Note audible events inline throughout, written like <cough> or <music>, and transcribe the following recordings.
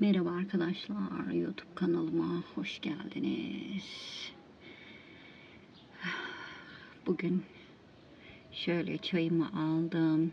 Merhaba arkadaşlar, YouTube kanalıma hoş geldiniz. Bugün şöyle çayımı aldım.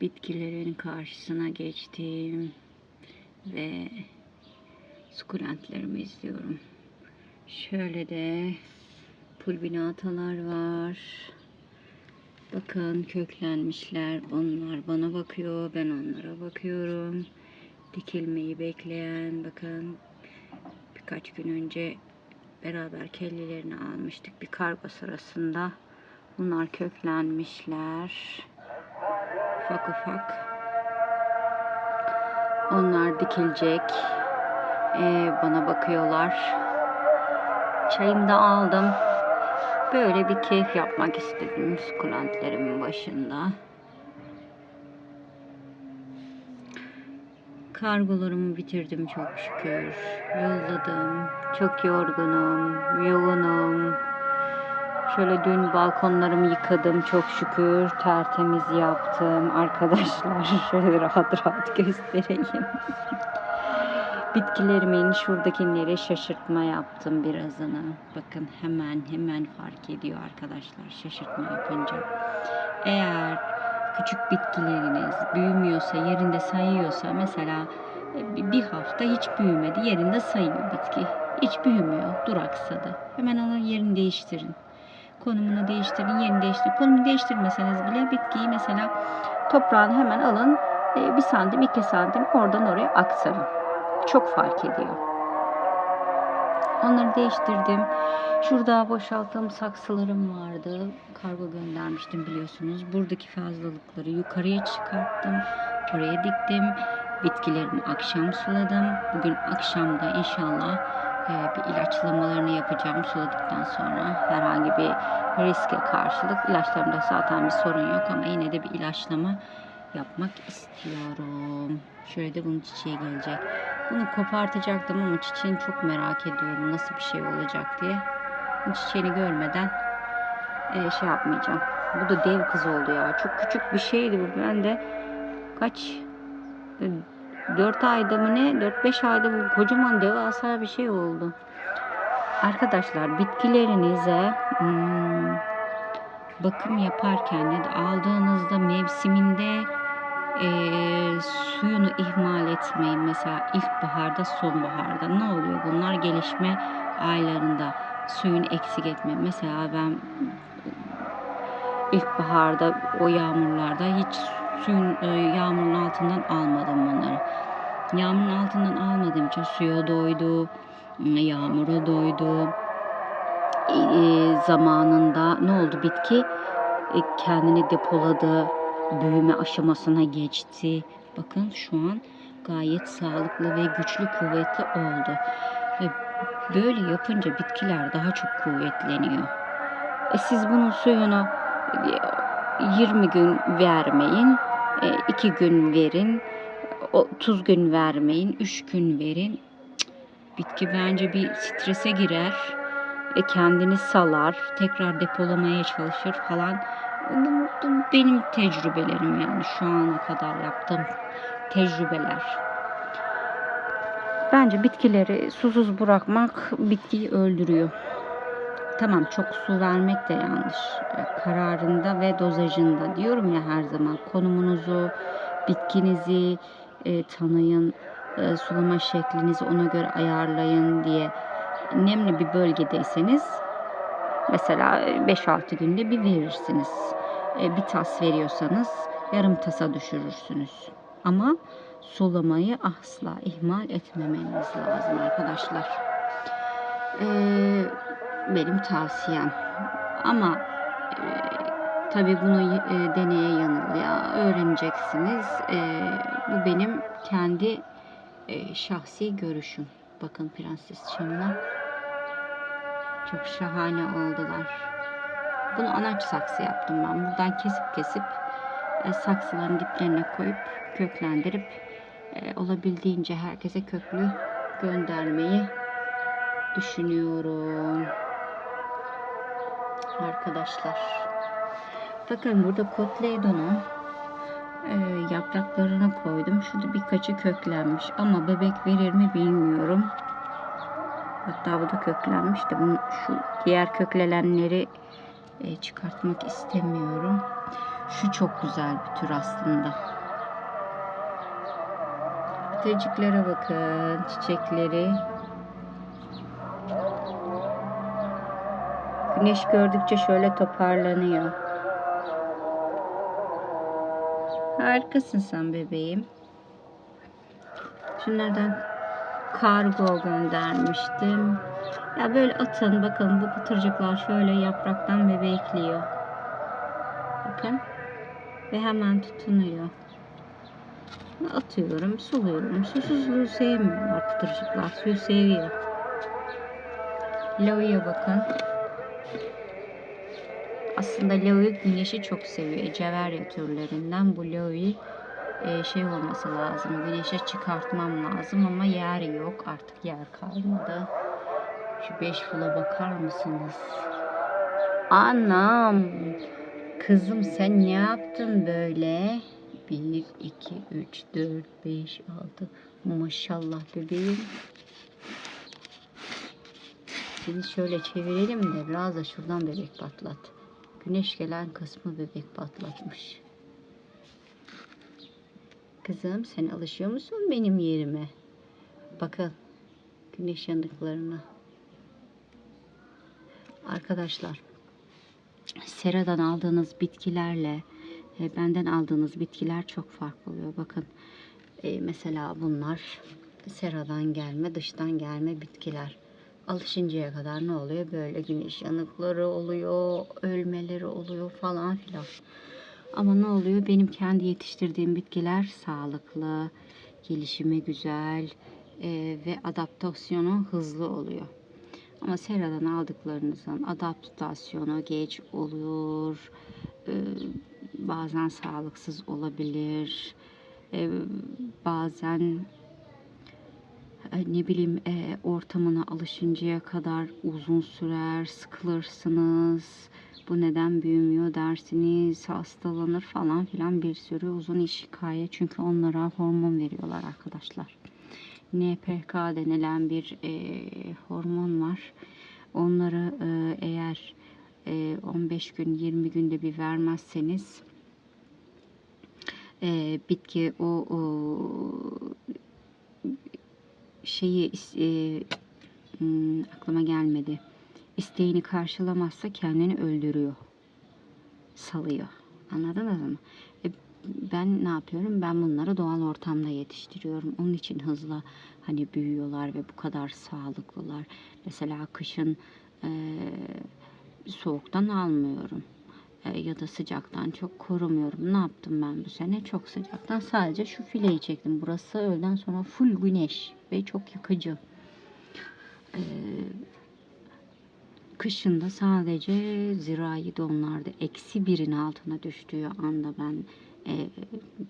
Bitkilerin karşısına geçtim ve sukulentlerimi izliyorum. Şöyle de pulvinatalar var. Bakın köklenmişler. Onlar bana bakıyor, ben onlara bakıyorum dikilmeyi bekleyen bakın birkaç gün önce beraber kellelerini almıştık bir kargo sırasında. Bunlar köklenmişler. Ufak ufak. Onlar dikilecek. Ee, bana bakıyorlar. Çayımı da aldım. Böyle bir keyif yapmak istedim sukulentlerimin başında. Kargolarımı bitirdim çok şükür. Yolladım. Çok yorgunum, yoğunum. Şöyle dün balkonlarımı yıkadım çok şükür. Tertemiz yaptım. Arkadaşlar <laughs> şöyle rahat rahat göstereyim. Bitkilerimin şuradakileri şaşırtma yaptım birazını. Bakın hemen hemen fark ediyor arkadaşlar şaşırtma yapınca. Eğer küçük bitkileriniz büyümüyorsa, yerinde sayıyorsa mesela e, bir hafta hiç büyümedi, yerinde sayıyor bitki. Hiç büyümüyor, duraksadı. Hemen onun yerini değiştirin. Konumunu değiştirin, yerini değiştirin. Konumunu değiştirmeseniz bile bitkiyi mesela toprağını hemen alın. E, bir santim, iki santim oradan oraya aktarın. Çok fark ediyor. Onları değiştirdim. Şurada boşalttığım saksılarım vardı. Kargo göndermiştim biliyorsunuz. Buradaki fazlalıkları yukarıya çıkarttım. Oraya diktim. Bitkilerimi akşam suladım. Bugün akşamda inşallah e, bir ilaçlamalarını yapacağım suladıktan sonra. Herhangi bir riske karşılık. İlaçlarımda zaten bir sorun yok ama yine de bir ilaçlama yapmak istiyorum. Şöyle de bunun çiçeği gelecek. Bunu kopartacaktım ama çiçeğini çok merak ediyorum. Nasıl bir şey olacak diye. Çiçeğini görmeden e, şey yapmayacağım. Bu da dev kız oldu ya. Çok küçük bir şeydi bu. Ben de kaç 4 ayda mı ne 4-5 ayda bu kocaman devasa bir şey oldu. Arkadaşlar bitkilerinize hmm, bakım yaparken ya da aldığınızda mevsiminde e, suyunu ihmal etmeyin. Mesela ilkbaharda, sonbaharda ne oluyor? Bunlar gelişme aylarında suyunu eksik etmeyin. Mesela ben ilkbaharda o yağmurlarda hiç suyun e, yağmurun altından almadım bunları. Yağmurun altından almadığım için suya doydu, yağmura doydu. E, zamanında ne oldu bitki? E, kendini depoladı, büyüme aşamasına geçti. Bakın şu an gayet sağlıklı ve güçlü kuvvetli oldu. Ve böyle yapınca bitkiler daha çok kuvvetleniyor. E siz bunun suyunu 20 gün vermeyin, 2 gün verin, 30 gün vermeyin, 3 gün verin. Bitki bence bir strese girer, kendini salar, tekrar depolamaya çalışır falan. Bu, bu benim tecrübelerim yani şu ana kadar yaptığım tecrübeler. Bence bitkileri susuz bırakmak bitkiyi öldürüyor. Tamam çok su vermek de yanlış. Kararında ve dozajında diyorum ya her zaman konumunuzu, bitkinizi e, tanıyın, e, sulama şeklinizi ona göre ayarlayın diye. Nemli bir bölgedeyseniz mesela 5-6 günde bir verirsiniz. E, bir tas veriyorsanız yarım tasa düşürürsünüz. Ama sulamayı asla ihmal etmemeniz lazım arkadaşlar. Ee, benim tavsiyem. Ama e, tabii bunu e, deneye yanılya öğreneceksiniz. E, bu benim kendi e, şahsi görüşüm. Bakın prenses çamına çok şahane oldular. Bunu anaç saksı yaptım ben. Buradan kesip kesip e, saksıların diplerine koyup köklendirip e, olabildiğince herkese köklü göndermeyi düşünüyorum. Arkadaşlar. Bakın burada Kotleydon'un e, yapraklarını koydum. Şurada birkaçı köklenmiş ama bebek verir mi bilmiyorum. Hatta bu da köklenmiş de bunu, şu diğer köklenenleri e, çıkartmak istemiyorum. Şu çok güzel bir tür aslında. Teciklere bakın, çiçekleri. Güneş gördükçe şöyle toparlanıyor. Harikasın sen bebeğim. Şunlardan kargo göndermiştim. Ya böyle atın bakalım bu pıtırcıklar şöyle yapraktan bebekliyor. Bakın. Ve hemen tutunuyor. Atıyorum, suluyorum. Susuzluğu sevmiyorlar pıtırcıklar. Suyu seviyor. Lavi'ye bakın. Aslında Lavi güneşi çok seviyor. Eceverya türlerinden bu Lavi e, şey olması lazım. Güneşe çıkartmam lazım ama yer yok. Artık yer kalmadı. Şu beş fula bakar mısınız? Anam. Kızım sen ne yaptın böyle? 1, 2, 3, 4, 5, 6. Maşallah bebeğim. Seni şöyle çevirelim de biraz da şuradan bebek patlat. Güneş gelen kısmı bebek patlatmış. Kızım sen alışıyor musun benim yerime? Bakın güneş yanıklarına. Arkadaşlar seradan aldığınız bitkilerle e, benden aldığınız bitkiler çok farklı oluyor. Bakın e, mesela bunlar seradan gelme, dıştan gelme bitkiler. Alışıncaya kadar ne oluyor? Böyle güneş yanıkları oluyor, ölmeleri oluyor falan filan. Ama ne oluyor? Benim kendi yetiştirdiğim bitkiler sağlıklı, gelişimi güzel e, ve adaptasyonu hızlı oluyor. Ama seradan aldıklarınızın adaptasyonu geç olur. E, bazen sağlıksız olabilir. E, bazen e, ne bileyim e, ortamına alışıncaya kadar uzun sürer, sıkılırsınız. Bu neden büyümüyor dersiniz, hastalanır falan filan bir sürü uzun iş hikaye. Çünkü onlara hormon veriyorlar arkadaşlar. NPK denilen bir e, hormon var. Onları e, eğer e, 15 gün 20 günde bir vermezseniz e, bitki o, o şeyi e, hmm, aklıma gelmedi. İsteğini karşılamazsa kendini öldürüyor. Salıyor. Anladınız mı? Ben ne yapıyorum? Ben bunları doğal ortamda yetiştiriyorum. Onun için hızlı hani büyüyorlar ve bu kadar sağlıklılar. Mesela kışın e, soğuktan almıyorum. E, ya da sıcaktan çok korumuyorum. Ne yaptım ben bu sene? Çok sıcaktan sadece şu fileyi çektim. Burası öğleden sonra full güneş ve çok yakıcı. E, kışında sadece zirai donlarda eksi birin altına düştüğü anda ben e,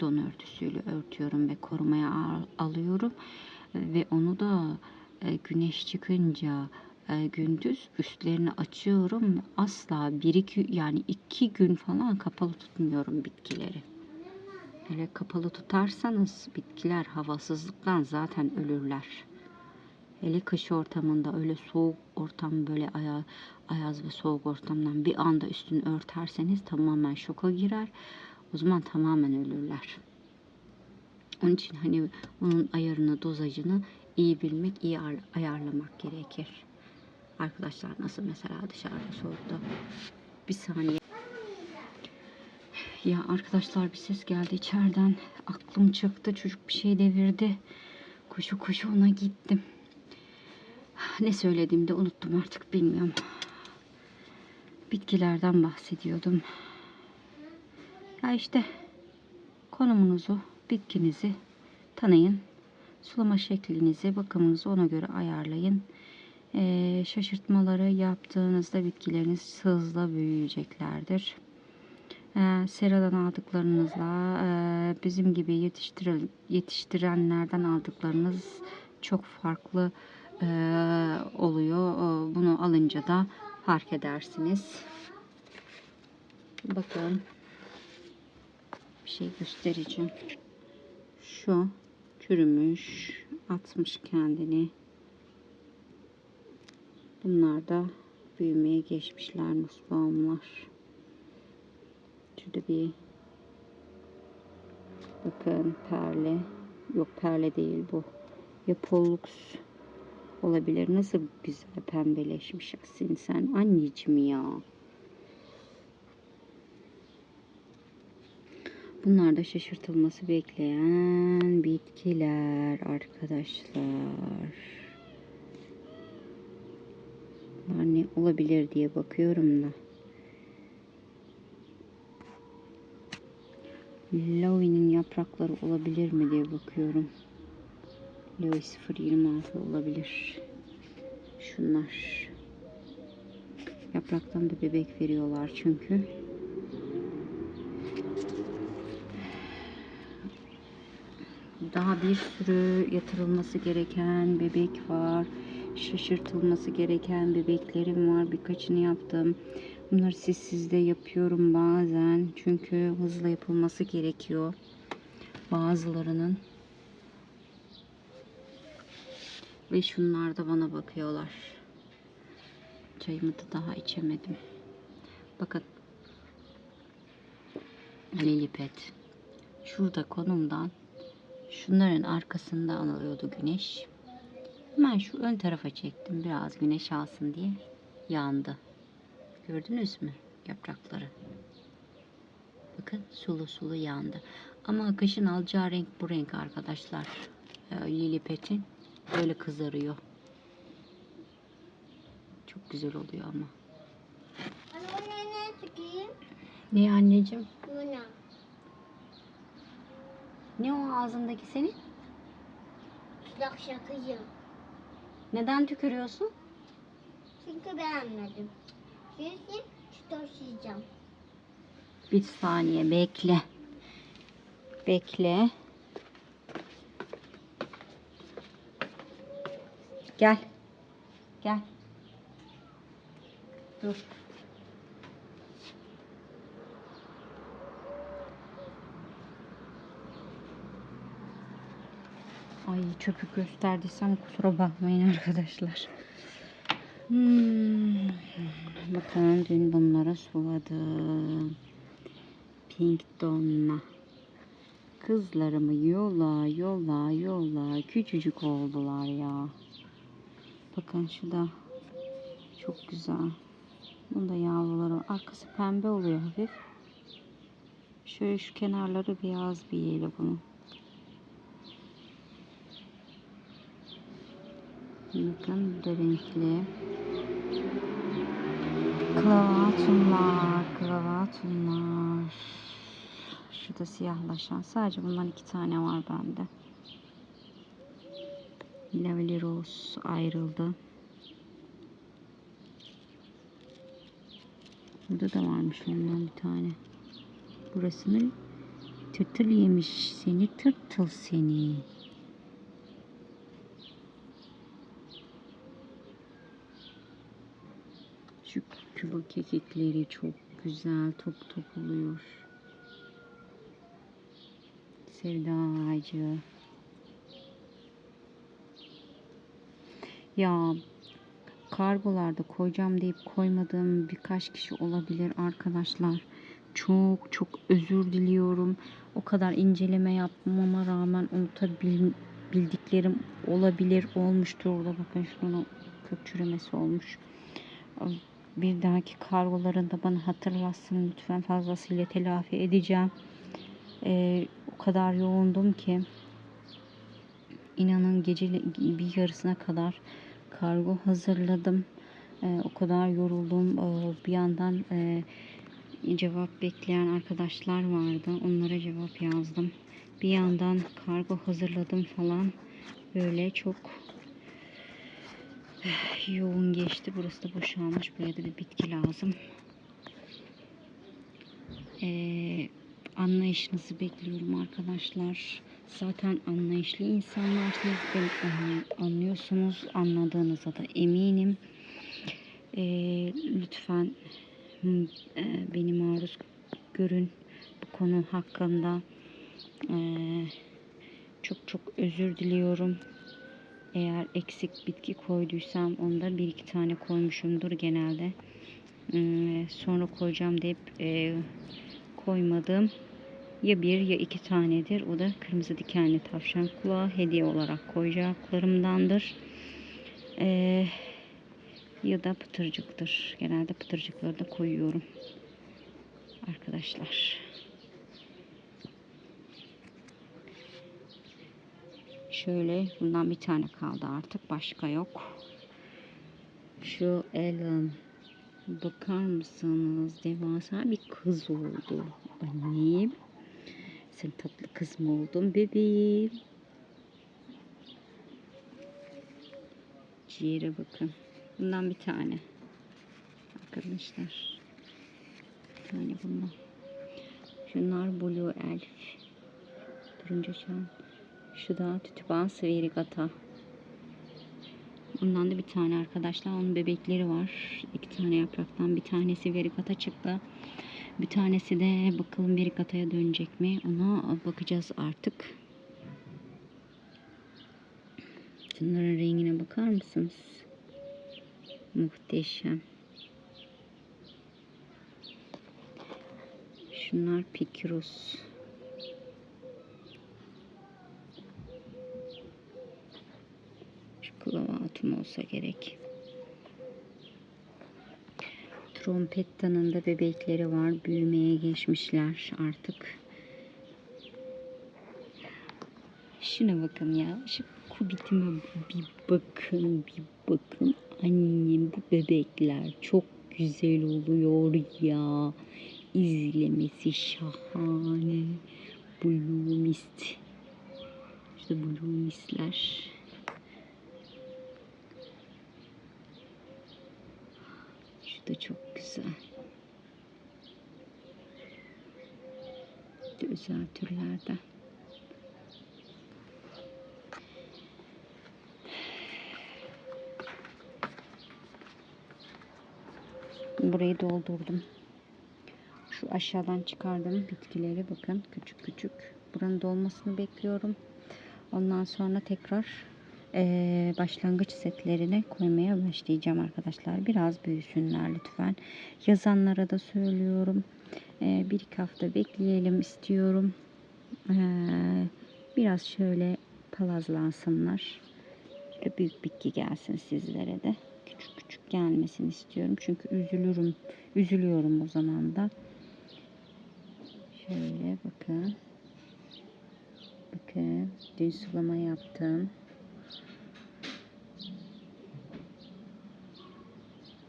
don örtüsüyle örtüyorum ve korumaya al- alıyorum. E, ve onu da e, güneş çıkınca e, gündüz üstlerini açıyorum asla bir iki yani iki gün falan kapalı tutmuyorum bitkileri. Hele kapalı tutarsanız bitkiler havasızlıktan zaten ölürler. Hele kış ortamında öyle soğuk ortam böyle aya, ayaz ve soğuk ortamdan bir anda üstünü örterseniz tamamen şoka girer. O zaman tamamen ölürler. Onun için hani onun ayarını, dozajını iyi bilmek, iyi ayar- ayarlamak gerekir. Arkadaşlar nasıl mesela dışarıda soğukta bir saniye. Ya arkadaşlar bir ses geldi içeriden. Aklım çıktı. Çocuk bir şey devirdi. Koşu koşu ona gittim. Ne söylediğimi de unuttum artık bilmiyorum. Bitkilerden bahsediyordum. Ya işte konumunuzu, bitkinizi tanıyın. Sulama şeklinizi, bakımınızı ona göre ayarlayın. Ee, şaşırtmaları yaptığınızda bitkileriniz hızla büyüyeceklerdir. Ee, seradan aldıklarınızla e, bizim gibi yetiştiril, yetiştirenlerden aldıklarınız çok farklı e, oluyor. Bunu alınca da fark edersiniz. Bakın şey göstereceğim. Şu çürümüş, atmış kendini. Bunlar da büyümeye geçmişler musbağımlar. Şurada bir bakın perle. Yok perle değil bu. Ya pollux olabilir. Nasıl güzel pembeleşmiş Asin sen anneciğim ya. Bunlar da şaşırtılması bekleyen bitkiler arkadaşlar. Bunlar ne olabilir diye bakıyorum da. Lowe'nin yaprakları olabilir mi diye bakıyorum. Lowe 026 olabilir. Şunlar. Yapraktan da bebek veriyorlar çünkü. Daha bir sürü yatırılması gereken bebek var. Şaşırtılması gereken bebeklerim var. Birkaçını yaptım. Bunları sessizde yapıyorum bazen. Çünkü hızlı yapılması gerekiyor. Bazılarının. Ve şunlar da bana bakıyorlar. Çayımı da daha içemedim. Bakın. Lilipet. Şurada konumdan şunların arkasından alıyordu güneş. Hemen şu ön tarafa çektim biraz güneş alsın diye yandı. Gördünüz mü yaprakları? Bakın sulu sulu yandı. Ama kışın alacağı renk bu renk arkadaşlar. Ee, Lilipet'in böyle kızarıyor. Çok güzel oluyor ama. Anne ne çıkayım? Ne anneciğim? Bu ne? O ağzındaki senin? Şak şakıyım. Neden tükürüyorsun? Çünkü beğenmedim. Çünkü taşıyacağım. Bir saniye bekle. Bekle. Gel. Gel. Dur. Ay çöpü gösterdiysem kusura bakmayın arkadaşlar. Hmm. Bakın dün bunları suladım. Pink Donna. Kızlarımı yola yola yola küçücük oldular ya. Bakın şu da çok güzel. Bunda yavruları var. Arkası pembe oluyor hafif. Şöyle şu kenarları beyaz bir yeli bunun. Bakın bu da renkli. Klavatumlar, klavatumlar. Şurada siyahlaşan. Sadece bundan iki tane var bende. Lavely Rose ayrıldı. Burada da varmış ondan bir tane. Burasını tırtıl yemiş seni tırtıl seni. Şu çubuk kekikleri çok güzel top top oluyor. Sevda ağacı. Ya kargolarda koyacağım deyip koymadığım birkaç kişi olabilir arkadaşlar. Çok çok özür diliyorum. O kadar inceleme yapmama rağmen unutabildiklerim olabilir olmuştur. Orada bakın şunun kök çürümesi olmuş. Bir dahaki kargolarında bana hatırlatsın lütfen fazlasıyla telafi edeceğim. Ee, o kadar yoğundum ki inanın gece bir yarısına kadar kargo hazırladım. Ee, o kadar yoruldum. Ee, bir yandan e, cevap bekleyen arkadaşlar vardı. Onlara cevap yazdım. Bir yandan kargo hazırladım falan. Böyle çok yoğun geçti. Burası da boşalmış. Buraya da bir bitki lazım. Ee, anlayışınızı bekliyorum arkadaşlar. Zaten anlayışlı insanlarsınız. Beni anlıyorsunuz. Anladığınıza da eminim. Ee, lütfen e, beni maruz görün. Bu konu hakkında eee, çok çok özür diliyorum. Eğer eksik bitki koyduysam onda bir iki tane koymuşumdur genelde. Eee, sonra koyacağım deyip eee, koymadım. Ya bir ya iki tanedir. O da kırmızı dikenli tavşan kulağı hediye olarak koyacaklarımdandır. Eee, ya da pıtırcıktır. Genelde pıtırcıkları da koyuyorum. Arkadaşlar. Şöyle bundan bir tane kaldı artık. Başka yok. Şu Ellen. Bakar mısınız? Devasa bir kız oldu. Annem. Sen tatlı kız mı oldun bebeğim? Ciğere bakın. Bundan bir tane. Arkadaşlar. Bir tane bundan. Şunlar Blue Elf. Turuncu çan. Şu da Tütüban Sverigata. Bundan da bir tane arkadaşlar. Onun bebekleri var. İki tane yapraktan bir tanesi verigata çıktı. Bir tanesi de bakalım verigataya dönecek mi? Ona bakacağız artık. Şunların rengine bakar mısınız? Muhteşem. Şunlar Pikirus. Şu klavatum olsa gerek. Trompettanın da bebekleri var. Büyümeye geçmişler artık. Şuna bakın ya. Şu kubitime bir bakın, bir bakın. Annem bu bebekler çok güzel oluyor ya. İzlemesi şahane. Blue Mist. İşte Blue Mist'ler. Şu da çok güzel. De özel türlerden. Burayı doldurdum. Şu aşağıdan çıkardığım bitkileri bakın küçük küçük. Buranın dolmasını bekliyorum. Ondan sonra tekrar eee, başlangıç setlerine koymaya başlayacağım arkadaşlar. Biraz büyüsünler lütfen. Yazanlara da söylüyorum. Eee, bir iki hafta bekleyelim istiyorum. Eee, biraz şöyle palazlansınlar. Şöyle büyük bitki gelsin sizlere de. Küçük küçük gelmesini istiyorum. Çünkü üzülürüm. Üzülüyorum o zaman da. Şöyle bakın. Bakın. Dün sulama yaptım.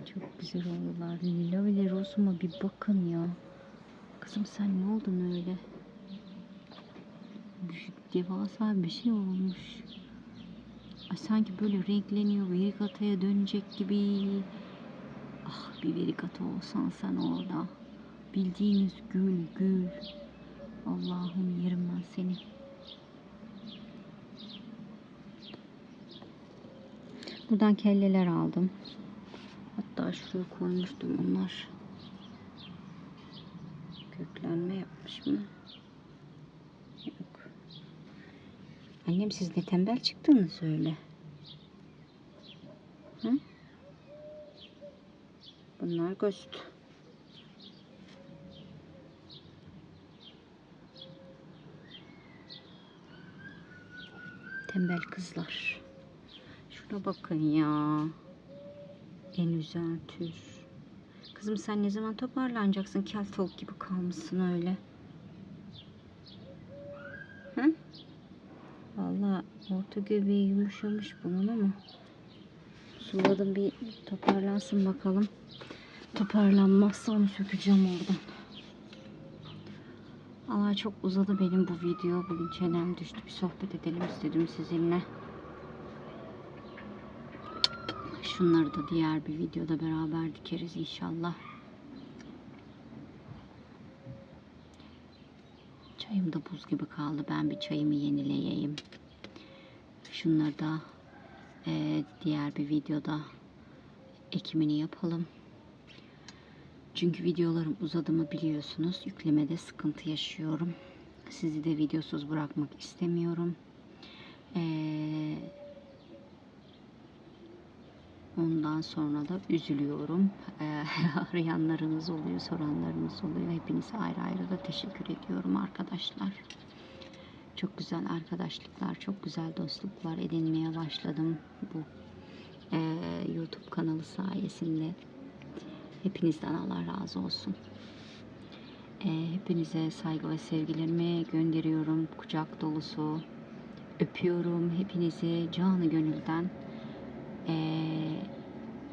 Çok güzel oldular. Lila ve Rosuma bir bakın ya. Kızım sen ne oldun öyle? Büyük devasa bir şey olmuş. Ay sanki böyle renkleniyor. Verikataya dönecek gibi. Ah bir verikata olsan sen orada. Bildiğiniz gül gül. Allah'ım yerim ben seni. Buradan kelleler aldım. Hatta şuraya koymuştum onlar. Köklenme yapmış mı? Yok. Annem siz ne tembel çıktınız öyle. Hı? Bunlar göst. Tembel kızlar. Şuna bakın ya. En güzel tür. Kızım sen ne zaman toparlanacaksın? Kel tavuk gibi kalmışsın öyle. Hı? Vallahi orta göbeği yumuşamış bunun ama. Suladım bir toparlansın bakalım. Toparlanmazsa onu sökeceğim oradan. Allah çok uzadı benim bu video. Bugün çenem düştü. Bir sohbet edelim istedim sizinle. Şunları da diğer bir videoda beraber dikeriz inşallah. Çayım da buz gibi kaldı. Ben bir çayımı yenileyeyim. Şunları da eee, diğer bir videoda ekimini yapalım. Çünkü videolarım uzadı mı biliyorsunuz. Yüklemede sıkıntı yaşıyorum. Sizi de videosuz bırakmak istemiyorum. Ee, ondan sonra da üzülüyorum. Ee, <laughs> arayanlarınız oluyor, soranlarınız oluyor. Hepinize ayrı ayrı da teşekkür ediyorum arkadaşlar. Çok güzel arkadaşlıklar, çok güzel dostluklar edinmeye başladım bu ee, YouTube kanalı sayesinde. Hepinizden Allah razı olsun. Ee, hepinize saygı ve sevgilerimi gönderiyorum. Kucak dolusu öpüyorum hepinizi canı gönülden. Ee,